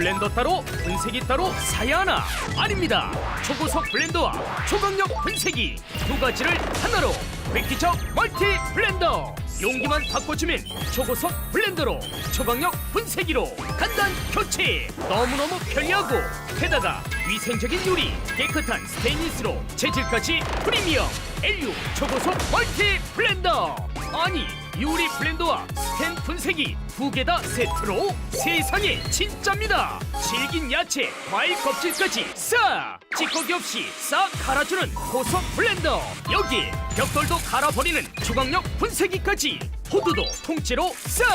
블렌더 따로 분쇄기 따로 사야 하나 아닙니다. 초고속 블렌더와 초강력 분쇄기 두 가지를 하나로. 획기적 멀티 블렌더. 용기만 바꿔주면 초고속 블렌더로 초강력 분쇄기로 간단 교체. 너무너무 편리하고 게다가 위생적인 유리 깨끗한 스테인리스로 재질까지 프리미엄 LU 초고속 멀티 블렌더. 아니 유리 블렌더와 스텐 분쇄기 두 개 다 세트로 세상에 진짜입니다. 질긴 야채 과일 껍질까지 싹 찌꺼기 없이 싹 갈아주는 고속 블렌더. 여기 벽돌도 갈아버리는 초강력 분쇄기까지 호두도 통째로 싹!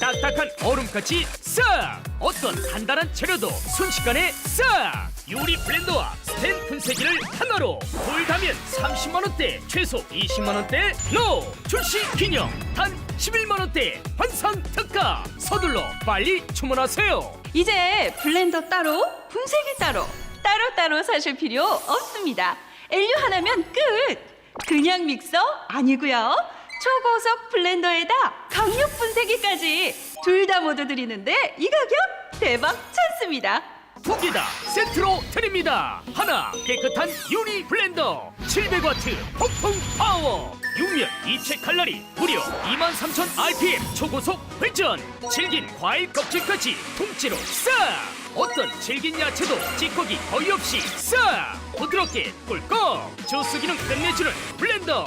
딱딱한 얼음까지 싹! 어떤 간단한 재료도 순식간에 싹! 유리 블렌더와 스텐 분쇄기를 하나로! 불다면 30만원대 최소 20만원대 노 출시 기념! 단 11만원대 환상 특가! 서둘러 빨리 주문하세요! 이제 블렌더 따로, 분쇄기 따로, 따로따로 사실 필요 없습니다. LU 하나면 끝! 그냥 믹서 아니고요. 초고속 블렌더에다 강력 분쇄기까지. 둘 다 모두 드리는데 이 가격 대박 찬스입니다. 두 개 다 세트로 드립니다. 하나 깨끗한 유리 블렌더. 700와트 폭풍 파워. 육면 입체 칼날이 무려 23,000 RPM 초고속 회전. 질긴 과일 껍질까지 통째로 싹. 어떤 질긴 야채도 찌꺼기 거의 없이 싹. 부드럽게 꿀꺽. 주스 기능 끝내주는 블렌더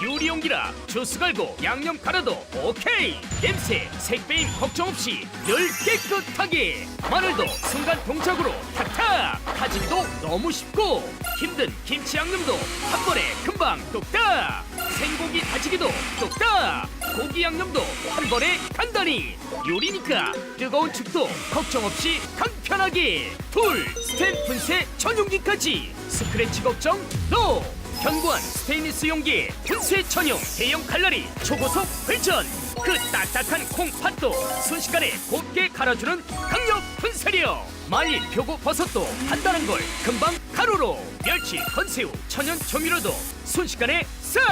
유리 용기라 주스 갈고 양념 갈아도 오케이. 냄새 색배임 걱정 없이 늘 깨끗하게. 마늘도 순간 동작으로 탁탁. 다지기도 너무 쉽고 힘든 김치 양념도 한 번에 금방 뚝딱. 생고기 다지기도 뚝딱. 고기 양념도 한 번에 간단히. 요리니까 뜨거운 죽도 걱정 없이 간편하게. 둘 스텐 분쇄 전용기까지. 스크래치 걱정 노 견고한 스테인리스 용기 분쇄 전용 대형 칼날이 초고속 회전. 그 딱딱한 콩팥도 순식간에 곱게 갈아주는 강력 분쇄력. 말린 표고 버섯도 단단한 걸 금방 가루로. 멸치 건새우 천연 조미료도 순식간에 싹!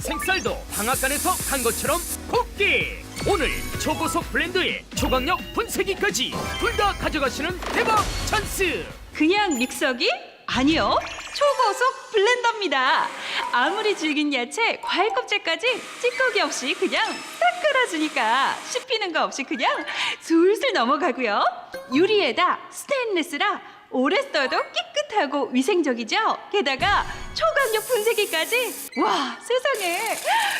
생쌀도 방앗간에서 간 것처럼 곱게! 오늘 초고속 블렌드에 초강력 분쇄기까지 둘 다 가져가시는 대박 찬스! 그냥 믹서기? 아니요. 초고속 블렌더입니다. 아무리 질긴 야채, 과일 껍질까지 찌꺼기 없이 그냥 딱 갈아주니까 씹히는 거 없이 그냥 술술 넘어가고요. 유리에다 스테인리스라 오래 써도 깨끗하고 위생적이죠? 게다가 초강력 분쇄기까지 와 세상에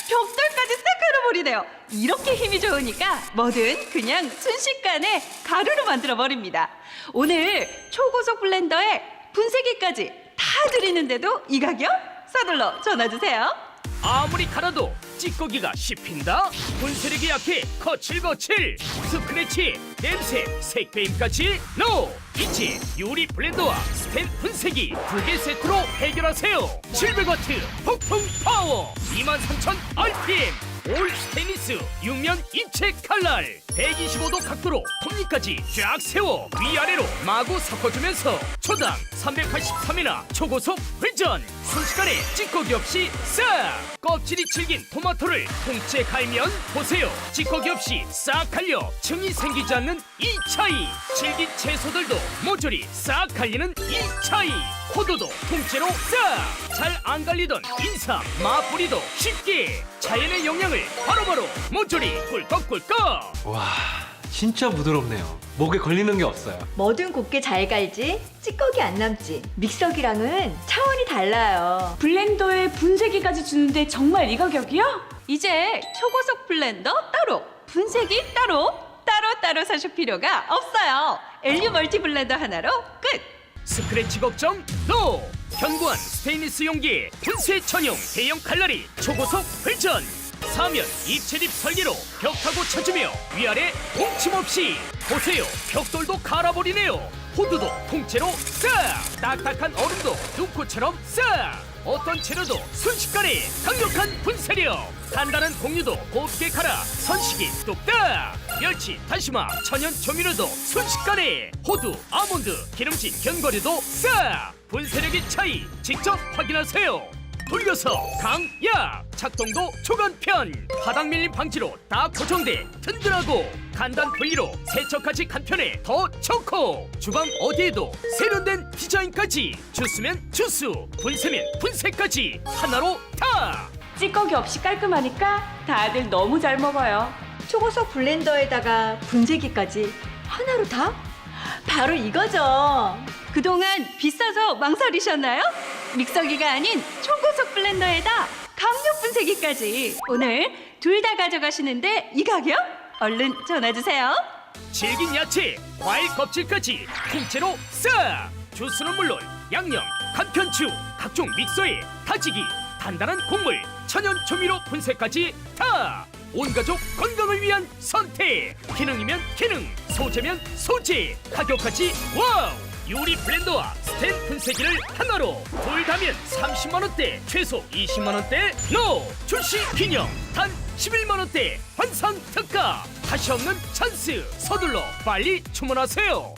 벽돌까지 싹 갈아버리네요. 이렇게 힘이 좋으니까 뭐든 그냥 순식간에 가루로 만들어 버립니다. 오늘 초고속 블렌더에 분쇄기까지 다 드리는데도 이 가격? 서둘러 전화 주세요. 아무리 갈아도 찌꺼기가 씹힌다. 분쇄력이 약해 거칠거칠. 스크래치 냄새 색배임까지 노 이치 유리 블렌더와 스텐 분쇄기 두 개 세트로 해결하세요. 700와트 폭풍 파워. 23,000 RPM 올 스테인리스 육면 입체 칼날 125도 각도로 톱니까지 쫙 세워 위아래로 마구 섞어주면서 초당 383이나 초고속 회전. 순식간에 찌꺼기 없이 싹! 껍질이 질긴 토마토를 통째 갈면 보세요. 찌꺼기 없이 싹 갈려 층이 생기지 않는 이 차이. 질긴 채소들도 모조리 싹 갈리는 이 차이. 호두도 통째로 싹! 잘 안 갈리던 인삼 마뿌리도 쉽게 자연의 영양을 바로바로 모조리 꿀꺽꿀꺽! 와 진짜 부드럽네요 목에 걸리는 게 없어요 뭐든 곱게 잘 갈지 찌꺼기 안 남지 믹서기랑은 차원이 달라요 블렌더에 분쇄기까지 주는데 정말 이 가격이요? 이제 초고속 블렌더 따로, 분쇄기 따로, 따로 따로 사실 필요가 없어요. LU 멀티 블렌더 하나로 끝! 스크래치 걱정 노! 견고한 스테인리스 용기 분쇄 전용 대형 칼날이 초고속 회전 사면 입체립 설계로 벽 타고 쳐주며 위아래 동침 없이 보세요. 벽돌도 갈아버리네요. 호두도 통째로 싹! 딱딱한 얼음도 눈꽃처럼 싹! 어떤 재료도 순식간에 강력한 분쇄력! 단단한 공유도 곱게 갈아 선식이 뚝딱! 멸치, 다시마, 천연 조미료도 순식간에 호두, 아몬드, 기름진 견과류도 싹! 분쇄력의 차이 직접 확인하세요 돌려서 강야 작동도 초간편 바닥 밀림 방지로 딱 고정돼 든든하고 간단 분리로 세척까지 간편해 더 좋고 주방 어디에도 세련된 디자인까지 주스면 주스 분쇄면 분쇄까지 하나로 다 찌꺼기 없이 깔끔하니까 다들 너무 잘 먹어요. 초고속 블렌더에다가 분쇄기까지 하나로 다? 바로 이거죠. 그동안 비싸서 망설이셨나요? 믹서기가 아닌 초고속 블렌더에다 강력 분쇄기까지 오늘 둘 다 가져가시는데 이 가격? 얼른 전화 주세요. 질긴 야채, 과일 껍질까지 통째로 싹! 주스는 물론 양념, 간편추, 각종 믹서에 다지기, 단단한 곡물, 천연 조미료 분쇄까지 다! 온 가족 건강을 위한 선택! 기능이면 기능, 소재면 소재, 가격까지 와우! 요리 블렌더와 스텐 분쇄기를 하나로 둘 다면 30만 원대, 최소 20만 원대 노! 출시 기념 단 11만 원대 환상 특가 다시 없는 찬스 서둘러 빨리 주문하세요.